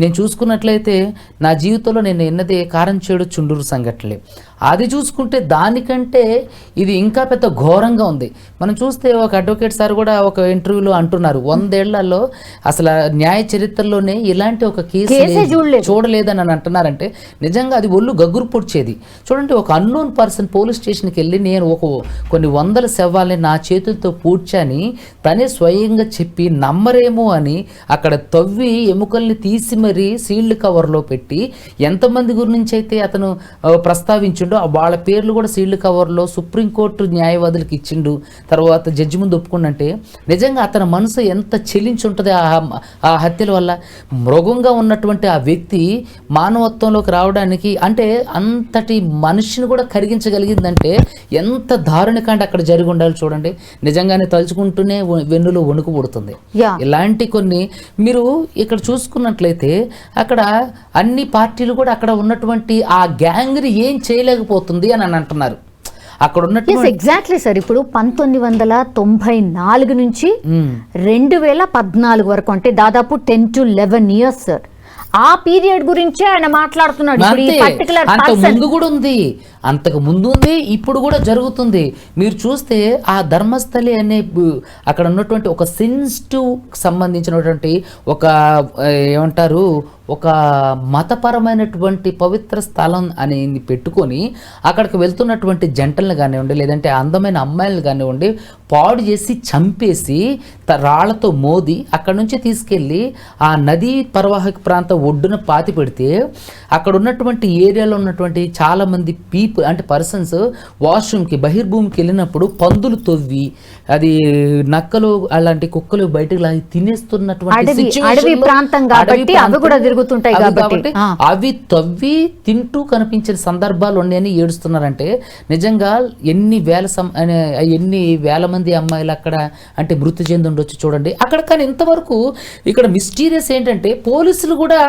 నేను చూసుకున్నట్లయితే నా జీవితంలో నేను ఎన్నదే కారం చేడు చుండూరు సంఘటనలే. అది చూసుకుంటే దానికంటే ఇది ఇంకా పెద్ద ఘోరంగా ఉంది. మనం చూస్తే ఒక అడ్వకేట్ సార్ కూడా ఒక ఇంటర్వ్యూలో అంటున్నారు వందేళ్ళలో అసలు న్యాయ చరిత్రలోనే ఇలాంటి ఒక కేసు కేసే లేదు, చూడలేదు. చూడలేదని అని అంటున్నారంటే నిజంగా అది ఒళ్ళు గగ్గురు పొడిచేది. చూడండి ఒక అన్నోన్ పర్సన్ పోలీస్ స్టేషన్కి వెళ్ళి నేను ఒక కొన్ని వందల శవాల్ని నా చేతులతో పూడ్చాని తనే స్వయంగా చెప్పి నమ్మరేమో అని అక్కడ తవ్వి ఎముకల్ని తీసి మరీ సీల్డ్ కవర్లో పెట్టి ఎంతమంది గురించి అయితే అతను ప్రస్తావించిండో వాళ్ళ పేర్లు కూడా సీల్డ్ కవర్లో సుప్రీంకోర్టు న్యాయవాదులకు ఇచ్చిండు. తర్వాత జడ్జి ముందు ఒప్పుకుండంటే నిజంగా అతని మనసు ఎంత చెల్లించి ఉంటుంది ఆ ఆ హత్యల వల్ల? మృగంగా ఉన్నటువంటి ఆ వ్యక్తి మానవత్వంలోకి రావడానికి అంటే అంతటి మనిషిని కూడా కరిగించగలిగిందంటే ఎంత దారుణకాండ అక్కడ జరిగి ఉండాలి చూడండి. నిజంగానే తలుచుకుంటూనే వెన్నులో వణుకు పుడుతుంది. ఇలాంటి కొన్ని మీరు ఇక్కడ చూసుకున్నట్లయితే అక్కడ అన్ని పార్టీలు కూడా అక్కడ ఉన్నటువంటి ఆ గ్యాంగ్ని ఏం చేయలేకపోతుంది అని అని అంటున్నారు. అక్కడ ఎస్ ఉన్నటువంటి ఎగ్జాక్ట్లీ సార్ ఇప్పుడు పంతొమ్మిది వందల తొంభై నాలుగు నుంచి. రెండు వేల పద్నాలుగు వరకు అంటే దాదాపు ten to eleven years sir ఆ పీరియడ్ గురించే ఆయన మాట్లాడుతున్నాడు. పర్టికులర్ అంత. ముందు కూడా ఉంది. అంతకు ముందు ఉంది ఇప్పుడు కూడా జరుగుతుంది. మీరు చూస్తే ఆ ధర్మస్థలి అనే అక్కడ ఉన్నటువంటి ఒక సెన్సిటివ్ సంబంధించినటువంటి ఒక ఏమంటారు ఒక మతపరమైనటువంటి పవిత్ర స్థలం అని పెట్టుకొని అక్కడికి వెళ్తున్నటువంటి జంటలను కానివ్వండి లేదంటే అందమైన అమ్మాయిలను కానివ్వండి పాడు చేసి చంపేసి రాళ్ళతో మోది అక్కడ నుంచి తీసుకెళ్ళి ఆ నదీ పర్వాహక ప్రాంతం ఒడ్డున పాతి పెడితే అక్కడ ఉన్నటువంటి ఏరియాలో ఉన్నటువంటి చాలా మంది పీపుల్ అంటే పర్సన్స్ వాష్రూమ్కి బహిర్భూమికి వెళ్ళినప్పుడు పందులు తవ్వి అది నక్కలు అలాంటి కుక్కలు బయటకు లాగి తినేస్తున్నటువంటి ప్రాంతం కాబట్టి అవి కూడా అవి కాబట్టి. అవి తవ్వి తింటూ కనిపించిన సందర్భాలు ఉన్నాయని ఏడుస్తున్నారంటే నిజంగా ఎన్ని వేల ఎన్ని వేల మంది అమ్మాయిలు అక్కడ అంటే మృతి చెంది ఉండొచ్చు చూడండి. అక్కడ కానీ ఇంతవరకు ఇక్కడ మిస్టీరియస్ ఏంటంటే పోలీసులు కూడా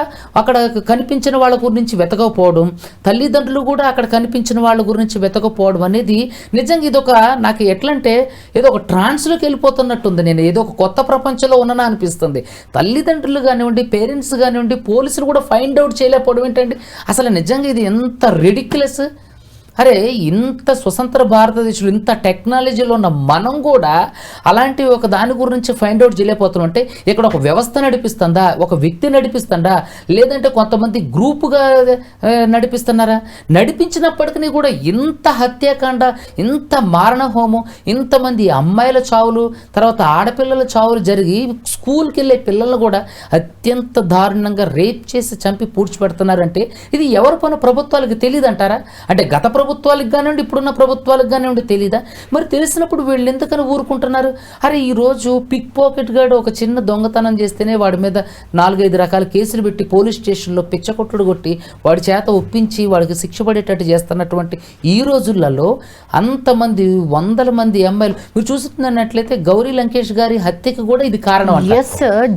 అక్కడ కనిపించిన వాళ్ళ గురించి వెతకపోవడం తల్లిదండ్రులు కూడా అక్కడ కనిపించిన వాళ్ళ గురించి వెతకపోవడం అనేది నిజంగా ఇదొక నాకు ఎట్లంటే ఏదో ఒక ట్రాన్స్లోకి వెళ్ళిపోతున్నట్టుంది. నేను ఏదో ఒక కొత్త ప్రపంచంలో ఉన్నానా అనిపిస్తుంది. తల్లిదండ్రులు కానివ్వండి పేరెంట్స్ కానివ్వండి పోలీసులు కూడా ఫైండ్ అవుట్ చేయలేకపోవడం ఏంటంటే అసలు నిజంగా ఇది ఎంత రెడిక్యులస్ అరే ఇంత స్వతంత్ర భారతదేశంలో ఇంత టెక్నాలజీలో ఉన్న మనం కూడా అలాంటి ఒక దాని గురించి ఫైండ్ అవుట్ చేయలేకపోతున్నాం. అంటే ఇక్కడ ఒక వ్యవస్థ నడిపిస్తుందా? ఒక వ్యక్తి నడిపిస్తుందా? లేదంటే కొంతమంది గ్రూపుగా నడిపిస్తున్నారా? నడిపించినప్పటికీ కూడా ఇంత హత్యాకాండ ఇంత మారణ హోమం ఇంతమంది అమ్మాయిల చావులు తర్వాత ఆడపిల్లల చావులు జరిగి స్కూల్కి వెళ్ళే పిల్లలను కూడా అత్యంత దారుణంగా రేప్ చేసి చంపి పూడ్చిపెడుతున్నారంటే ఇది ఎవరి పని? ప్రభుత్వాలకు తెలియదు అంటారా అంటే గత ప్రభుత్వాలకు కానివ్వండి ఇప్పుడున్న ప్రభుత్వాలకు కానివ్వండి తెలియదా మరి తెలిసినప్పుడు వీళ్ళు ఎందుకని ఊరుకుంటున్నారు? అరే ఈ రోజు పిక్ పాకెట్ గాడు ఒక చిన్న దొంగతనం చేస్తేనే వాడి మీద నాలుగైదు రకాల కేసులు పెట్టి పోలీస్ స్టేషన్లో పిచ్చకొట్టుడు కొట్టి వాడి చేత ఒప్పించి వాడికి శిక్ష పడేటట్టు చేస్తున్నటువంటి ఈ రోజులలో అంతమంది వందల మంది అమ్మాయిలు మీరు చూస్తున్నట్లయితే గౌరీ లంకేష్ గారి హత్యకి కూడా ఇది కారణం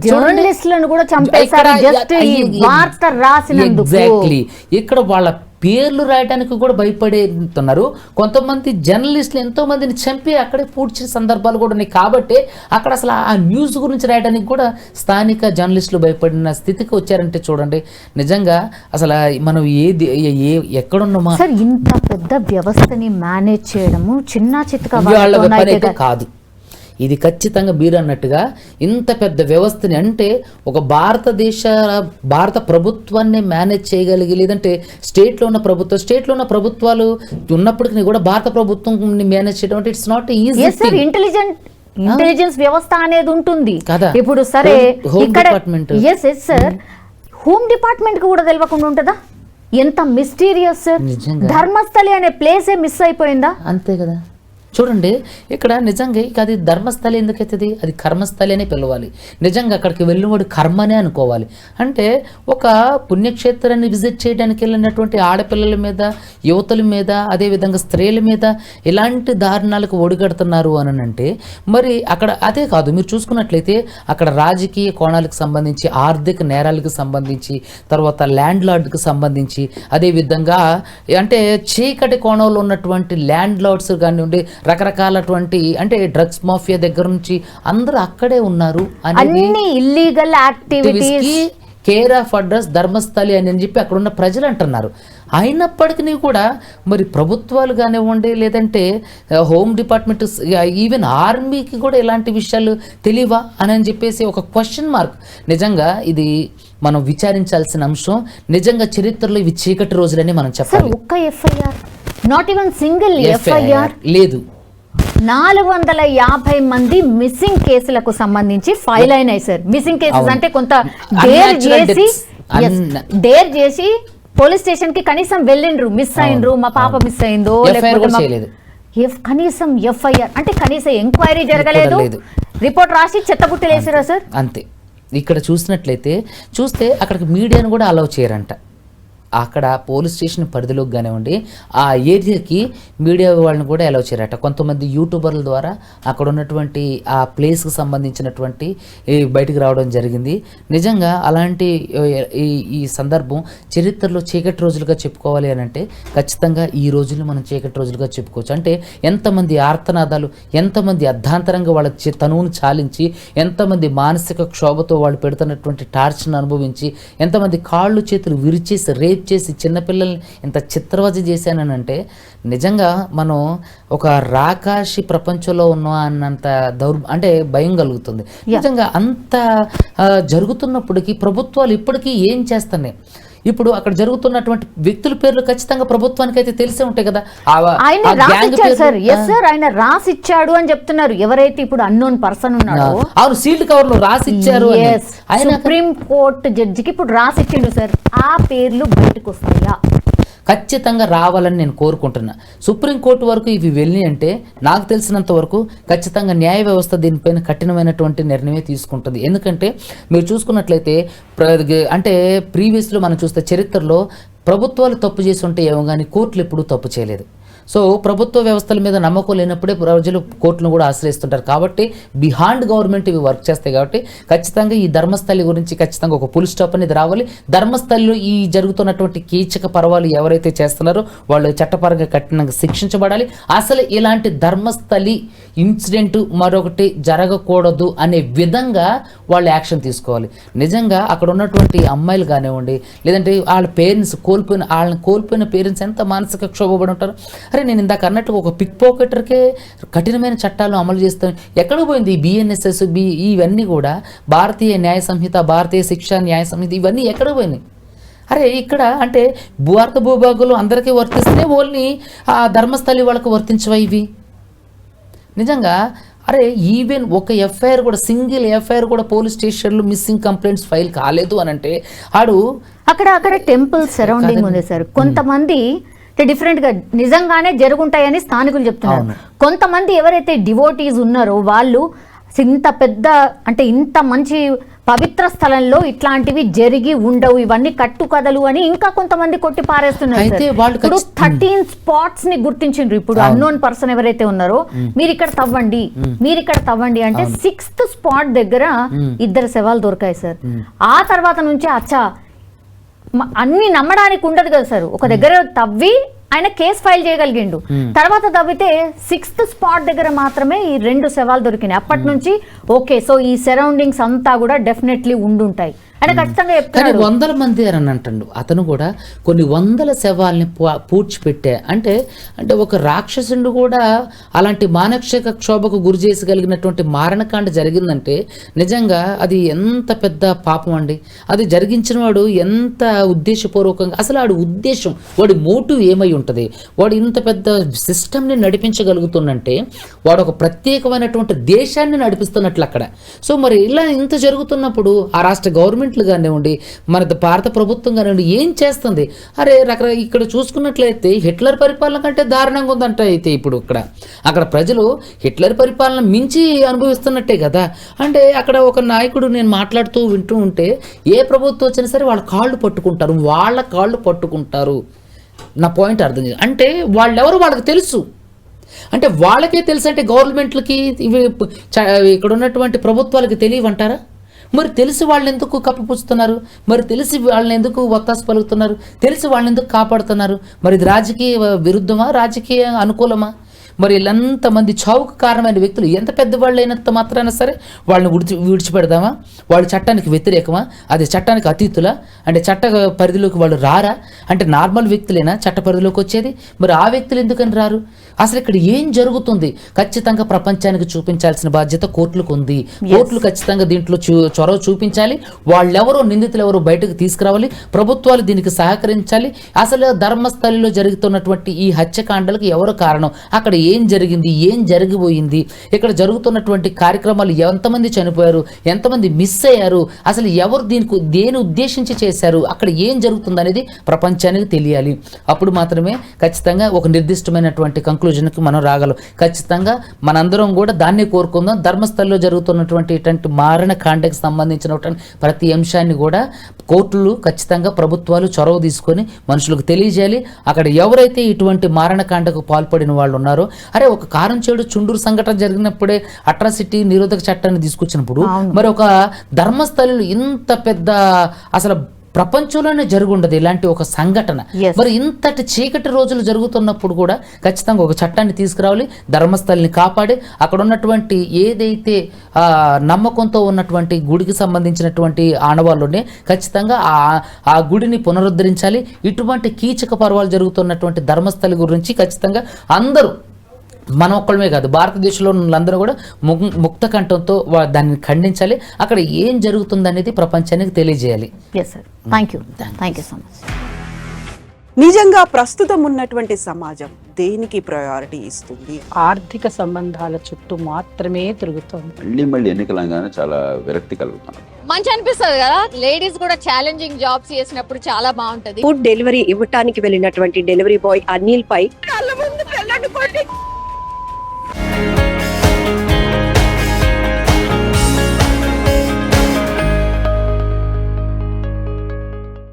జర్నలిస్టులను కూడా చంపేశారు. ఇక్కడ- జస్ట్ ఈ ఈ- వార్త రాసినందుకు. ఎగ్జాక్ట్లీ ఇక్కడ వాళ్ళ పేర్లు రాయడానికి కూడా భయపడేస్తున్నారు కొంతమంది జర్నలిస్టులు ఎంతో మందిని చంపి అక్కడే పూడ్చిన సందర్భాలు కూడా ఉన్నాయి. కాబట్టి అక్కడ అసలు ఆ న్యూస్ గురించి రాయడానికి కూడా స్థానిక జర్నలిస్టులు భయపడిన స్థితికి వచ్చారంటే చూడండి. నిజంగా అసలు మనం ఏది ఏ- ఎక్కడున్నామా? సార్ ఇంత పెద్ద వ్యవస్థని మేనేజ్ చేయడము చిన్న అయితే కాదు. ఇది ఖచ్చితంగా మీరు అన్నట్టుగా ఇంత పెద్ద వ్యవస్థని అంటే ఒక భారతదేశ భారత ప్రభుత్వాన్ని మేనేజ్ చేయగలిగి లేదంటే స్టేట్లో ఉన్న ప్రభుత్వం స్టేట్లో ఉన్న ప్రభుత్వాలు ఉన్నప్పటికీ కూడా భారత ప్రభుత్వం మేనేజ్ చేయడం అంటే it's not easy intelligent intelligence వ్యవస్థ అనేది ఉంటుంది. కదా. ఇప్పుడు సరే ఇక్కడ Department. S S sir home డిపార్ట్మెంట్కి కూడా తెలియకుండా ఉంటుందా? ఎంత మిస్టీరియస్. ధర్మస్థలి అనే ప్లేసే మిస్ అయిపోయిందా? అంతే కదా. చూడండి ఇక్కడ నిజంగా ఇక అది ధర్మస్థలి ఎందుకైతుంది అది కర్మస్థలి అనే పిలవాలి. నిజంగా అక్కడికి వెళ్ళినవాడు కర్మనే అనుకోవాలి. అంటే ఒక పుణ్యక్షేత్రాన్ని విజిట్ చేయడానికి వెళ్ళినటువంటి ఆడపిల్లల మీద యువతల మీద అదేవిధంగా స్త్రీల మీద ఇలాంటి దారుణాలకు ఒడిగడుతున్నారు అని అంటే మరి అక్కడ అదే కాదు మీరు చూసుకున్నట్లయితే అక్కడ రాజకీయ కోణాలకు సంబంధించి ఆర్థిక నేరాలకు సంబంధించి తర్వాత ల్యాండ్ లార్డ్కి సంబంధించి అదేవిధంగా అంటే చీకటి కోణంలో ఉన్నటువంటి ల్యాండ్ లార్డ్స్ కానివ్వండి రకరకాలటువంటి అంటే డ్రగ్స్ మాఫియా దగ్గర నుంచి అందరూ అక్కడే ఉన్నారు అన్ని illegal activities care of address Dharmasthala అని అని చెప్పి అక్కడ ఉన్న ప్రజలు అంటున్నారు. అయినప్పటికీ కూడా మరి ప్రభుత్వాలు కానివ్వండి లేదంటే హోమ్ డిపార్ట్మెంట్ ఈవెన్ ఆర్మీకి కూడా ఇలాంటి విషయాలు తెలియవా అని అని చెప్పేసి ఒక క్వశ్చన్ మార్క్ నిజంగా ఇది మనం విచారించాల్సిన అంశం. నిజంగా చరిత్రలో ఇవి చీకటి రోజులని మనం చెప్పాలి. ఒక్క FIR not even single FIR లేదు. నాలుగు వందల యాభై మంది మిస్సింగ్ కేసులకు సంబంధించి ఫైల్ అయినాయి సార్ మిస్సింగ్ కేసెస్. అంటే కొంత డేర్ చేసి డేర్ చేసి పోలీస్ స్టేషన్కి కనీసం వెళ్ళిండ్రు మిస్ అయిండ్రు మా పాప మిస్ అయిందో లేకపోతే కనీసం ఎఫ్ఐఆర్ అంటే కనీసం ఎంక్వైరీ జరగలేదు. లేదు. రిపోర్ట్ రాసి చెత్తబుట్టలు వేసారా సార్ అంతే. ఇక్కడ చూసినట్లయితే చూస్తే అక్కడికి మీడియాను కూడా అలౌ చేయరంట. అక్కడ పోలీస్ స్టేషన్ పరిధిలోకి కానివ్వండి ఆ ఏరియాకి మీడియా వాళ్ళని కూడా అలౌ చేయరట. కొంతమంది యూట్యూబర్ల ద్వారా అక్కడ ఉన్నటువంటి ఆ ప్లేస్కి సంబంధించినటువంటి బయటికి రావడం జరిగింది. నిజంగా అలాంటి ఈ ఈ సందర్భం చరిత్రలో చీకటి రోజులుగా చెప్పుకోవాలి అని అంటే ఖచ్చితంగా ఈ రోజులు మనం చీకటి రోజులుగా చెప్పుకోవచ్చు. అంటే ఎంతమంది ఆర్తనాదాలు ఎంతమంది అర్ధాంతరంగా వాళ్ళ తనువును చాలించి ఎంతమంది మానసిక క్షోభతో వాళ్ళు పెడుతున్నటువంటి టార్చర్ను అనుభవించి ఎంతమంది కాళ్ళు చేతులు విరిచేసి రేప్ చేసి చిన్నపిల్లల్ని ఇంత చిత్రవజ చేశానంటే నిజంగా మనం ఒక రాకాశి ప్రపంచంలో ఉన్నాం అన్నంత దౌర్ అంటే భయం కలుగుతుంది. నిజంగా అంత జరుగుతున్నప్పటికీ ప్రభుత్వాలు ఇప్పటికీ ఏం చేస్తున్నాయి? ఇప్పుడు అక్కడ జరుగుతున్నటువంటి వ్యక్తుల పేర్లు ఖచ్చితంగా ప్రభుత్వానికి అయితే తెలిసే ఉంటాయి కదా. ఆయన రాసిచ్చాడు సార్. ఎస్ సార్ ఆయన రాసిచ్చాడు అని చెప్తున్నారు. ఎవరైతే ఇప్పుడు అన్నోన్ పర్సన్ ఉన్నాడో. అవును సీల్డ్ కవర్లో రాసి ఇచ్చారు అని. Yes. ఆయన సుప్రీం కోర్టు జడ్జికి ఇప్పుడు రాసిచ్చిండు సార్ ఆ పేర్లు బయటకు వస్తాయా ఖచ్చితంగా రావాలని నేను కోరుకుంటున్నా. సుప్రీంకోర్టు వరకు ఇవి వెళ్ళి అంటే నాకు తెలిసినంత వరకు ఖచ్చితంగా న్యాయ వ్యవస్థ దీనిపైన కఠినమైనటువంటి నిర్ణయమే తీసుకుంటుంది. ఎందుకంటే మీరు చూసుకున్నట్లయితే ప్ర- అంటే ప్రీవియస్లో మనం చూస్తే చరిత్రలో ప్రభుత్వాలు తప్పు చేసి ఉంటే ఏమో కానీ కోర్టులు ఎప్పుడూ తప్పు చేయలేదు. సో ప్రభుత్వ వ్యవస్థల మీద నమ్మకం లేనప్పుడే ప్రజలు కోర్టును కూడా ఆశ్రయిస్తుంటారు. కాబట్టి బిహాండ్ గవర్నమెంట్ ఇవి వర్క్ చేస్తాయి కాబట్టి ఖచ్చితంగా ఈ ధర్మస్థలి గురించి ఖచ్చితంగా ఒక పుల్ స్టాప్ అనేది రావాలి. ధర్మస్థలిలో ఈ జరుగుతున్నటువంటి కీచక పర్వాలు ఎవరైతే చేస్తున్నారో వాళ్ళు చట్టపరంగా కఠినంగా శిక్షించబడాలి. అసలు ఇలాంటి ధర్మస్థలి ఇన్సిడెంట్ మరొకటి జరగకూడదు అనే విధంగా వాళ్ళు యాక్షన్ తీసుకోవాలి. నిజంగా అక్కడ ఉన్నటువంటి అమ్మాయిలు కానివ్వండి లేదంటే వాళ్ళ పేరెంట్స్ కోల్పోయిన వాళ్ళని కోల్పోయిన పేరెంట్స్ ఎంత మానసిక క్షోభపడి ఉంటారు? అరే నేను ఇందాక అన్నట్టు ఒక పిక్ పాకెటర్కే కఠినమైన చట్టాలు అమలు చేస్తాను. ఎక్కడ పోయింది ఈ బిఎన్ఎస్ఎస్ బి ఇవన్నీ కూడా భారతీయ న్యాయ సంహిత భారతీయ శిక్షా న్యాయ సంహిత ఇవన్నీ ఎక్కడ పోయినాయి. అరే ఇక్కడ అంటే భారత భూభాగంలో అందరికీ వర్తిస్తే ఓన్లీ ఆ ధర్మస్థలి వాళ్ళకు వర్తించవా ఇవి? నిజంగా అరే ఈవెన్ ఒక ఎఫ్ఐఆర్ కూడా సింగిల్ ఎఫ్ఐఆర్ కూడా పోలీస్ స్టేషన్లో మిస్సింగ్ కంప్లైంట్స్ ఫైల్ కాలేదు అని అంటే ఆడు అక్కడ అక్కడ టెంపుల్ సరౌండింగ్ ఉంది సార్. కొంతమంది డిఫరెంట్గా నిజంగానే జరుగుంటాయని స్థానికులు చెప్తున్నారు. కొంతమంది ఎవరైతే డివోటీస్ ఉన్నారో వాళ్ళు ఇంత పెద్ద అంటే ఇంత మంచి పవిత్ర స్థలంలో ఇట్లాంటివి జరిగి ఉండవు ఇవన్నీ కట్టుకథలు అని ఇంకా కొంతమంది కొట్టి పారేస్తున్నారు థర్టీన్ స్పాట్స్ని గుర్తించిండ్రు. ఇప్పుడు అన్నోన్ పర్సన్ ఎవరైతే ఉన్నారో మీరు ఇక్కడ తవ్వండి మీరు ఇక్కడ తవ్వండి అంటే సిక్స్త్ స్పాట్ దగ్గర ఇద్దరు శవాలు దొరికాయి సార్. ఆ తర్వాత నుంచి అచ్చా అన్ని నమ్మడానికి ఉండదు కదా సార్. ఒక దగ్గర తవ్వి ఆయన కేసు ఫైల్ చేయగలిగిండు. తర్వాత తవ్వితే సిక్స్త్ స్పాట్ దగ్గర మాత్రమే ఈ రెండు శవాలు దొరికినాయి. అప్పటి నుంచి ఓకే సో ఈ సరౌండింగ్స్ అంతా కూడా డెఫినెట్లీ ఉండుంటాయి. ఖచ్చితంగా కానీ వందల మంది అని అంటాడు. అతను కూడా కొన్ని వందల శవాల్ని పూడ్చిపెట్టే. అంటే అంటే ఒక రాక్షసుడు కూడా అలాంటి మానసిక క్షోభకు గురి చేసగలిగినటువంటి మారణకాండ జరిగిందంటే నిజంగా అది ఎంత పెద్ద పాపం అండి. అది జరిగించిన వాడు ఎంత ఉద్దేశపూర్వకంగా అసలు వాడి ఉద్దేశం వాడి మోటివ్ ఏమై ఉంటుంది? వాడు ఇంత పెద్ద సిస్టమ్ని నడిపించగలుగుతుందంటే వాడు ఒక ప్రత్యేకమైనటువంటి దేశాన్ని నడిపిస్తున్నట్లు అక్కడ సో మరి ఇలా ఇంత జరుగుతున్నప్పుడు ఆ రాష్ట్ర గవర్నమెంట్లు కానివ్వండి మన భారత ప్రభుత్వం కానివ్వండి ఏం చేస్తుంది? అరే రకర ఇక్కడ చూసుకున్నట్లయితే హిట్లర్ పరిపాలన కంటే దారుణంగా ఉందంట అయితే ఇప్పుడు ఇక్కడ. అక్కడ ప్రజలు హిట్లర్ పరిపాలన మించి అనుభవిస్తున్నట్టే కదా. అంటే అక్కడ ఒక నాయకుడు నేను మాట్లాడుతూ వింటూ ఉంటే ఏ ప్రభుత్వం వచ్చినా సరే వాళ్ళ కాళ్ళు పట్టుకుంటారు వాళ్ళ కాళ్ళు పట్టుకుంటారు. నా పాయింట్ అర్థం చేయాలి అంటే వాళ్ళెవరు వాళ్ళకి తెలుసు. అంటే వాళ్ళకే తెలుసు అంటే గవర్నమెంట్లకి ఇవి ఇక్కడ ఉన్నటువంటి ప్రభుత్వాలకి తెలియవంటారా? మరి తెలిసి వాళ్ళు ఎందుకు కప్పిపుచ్చుతున్నారు మరి తెలిసి వాళ్ళని ఎందుకు ఒత్తాసు పలుకుతున్నారు? తెలిసి వాళ్ళని ఎందుకు కాపాడుతున్నారు? మరి ఇది రాజకీయ విరుద్ధమా? రాజకీయ అనుకూలమా? మరి వీళ్ళంతమంది చావుకు కారణమైన వ్యక్తులు ఎంత పెద్దవాళ్ళు అయినంత మాత్రాన సరే వాళ్ళని విడిచి విడిచిపెడదామా? వాళ్ళు చట్టానికి వ్యతిరేకమా? అది చట్టానికి అతీతులా? అంటే చట్ట పరిధిలోకి వాళ్ళు రారా? అంటే నార్మల్ వ్యక్తులేనా చట్ట పరిధిలోకి వచ్చేది? మరి ఆ వ్యక్తులు ఎందుకని రారు? అసలు ఇక్కడ ఏం జరుగుతుంది? ఖచ్చితంగా ప్రపంచానికి చూపించాల్సిన బాధ్యత కోర్టులకు ఉంది. కోర్టులు ఖచ్చితంగా దీంట్లో చూ చొరవ చూపించాలి. వాళ్ళెవరో నిందితులు ఎవరో బయటకు తీసుకురావాలి. ప్రభుత్వాలు దీనికి సహకరించాలి. అసలు ధర్మస్థలిలో జరుగుతున్నటువంటి ఈ హత్యకాండలకు ఎవరు కారణం? అక్కడ ఏం జరిగింది? ఏం జరిగిపోయింది ఇక్కడ జరుగుతున్నటువంటి కార్యక్రమాలు ఎంతమంది చనిపోయారు? ఎంతమంది మిస్ అయ్యారు? అసలు ఎవరు దీనికి దేని ఉద్దేశించి చేశారు? అక్కడ ఏం జరుగుతుంది అనేది ప్రపంచానికి తెలియాలి. అప్పుడు మాత్రమే ఖచ్చితంగా ఒక నిర్దిష్టమైనటువంటి కంక్లూజన్కి మనం రాగలం. ఖచ్చితంగా మనందరం కూడా దాన్ని కోరుకుందాం. ధర్మస్థల్లో జరుగుతున్నటువంటి ఇటువంటి మారణ కాండకి సంబంధించినటువంటి ప్రతి అంశాన్ని కూడా కోర్టులు ఖచ్చితంగా ప్రభుత్వాలు చొరవ తీసుకొని మనుషులకు తెలియజేయాలి. అక్కడ ఎవరైతే ఇటువంటి మారణకాండకు పాల్పడిన వాళ్ళు ఉన్నారో అరే ఒక కారం చేడు చుండూరు సంఘటన జరిగినప్పుడే అట్రాసిటీ నిరోధక చట్టాన్ని తీసుకొచ్చినప్పుడు మరి ఒక ధర్మస్థలిలో ఇంత పెద్ద అసలు ప్రపంచంలోనే జరుగుండదు ఇలాంటి ఒక సంఘటన. మరి ఇంతటి చీకటి రోజులు జరుగుతున్నప్పుడు కూడా ఖచ్చితంగా ఒక చట్టాన్ని తీసుకురావాలి ధర్మస్థలిని కాపాడి అక్కడ ఉన్నటువంటి ఏదైతే నమ్మకంతో ఉన్నటువంటి గుడికి సంబంధించినటువంటి ఆనవాళ్ళు ఉన్నాయి ఖచ్చితంగా ఆ ఆ గుడిని పునరుద్ధరించాలి. ఇటువంటి కీచక పర్వాలు జరుగుతున్నటువంటి ధర్మస్థలి గురించి ఖచ్చితంగా అందరూ మన ఒక్కళ్ళమే కాదు భారతదేశంలో వాళ్ళందరూ కూడా ముక్త కంఠంతో దాన్ని ఖండించాలి. అక్కడ ఏం జరుగుతుందనేది ప్రపంచానికి తెలియజేయాలి. Thank you thank you so much నిజంగా ప్రస్తుతం ఉన్నటువంటి సమాజం దేనికి ప్రయారిటీ ఇస్తుంది? ఆర్థిక సంబంధాల చుట్టూ మాత్రమే తిరుగుతోంది. మళ్ళీ మళ్ళీ ఎన్నికలంగానే చాలా విరక్తి కలుగుతాను మంచి అనిపిస్తుంది కదా? లేడీస్ కూడా ఛాలెంజింగ్ జాబ్స్ చేసినప్పుడు చాలా బాగుంటది. ఫుడ్ డెలివరీ ఇవ్వటానికి వెళ్ళినటువంటి డెలివరీ బాయ్ అనిల్ పై కళ్ళ ముందు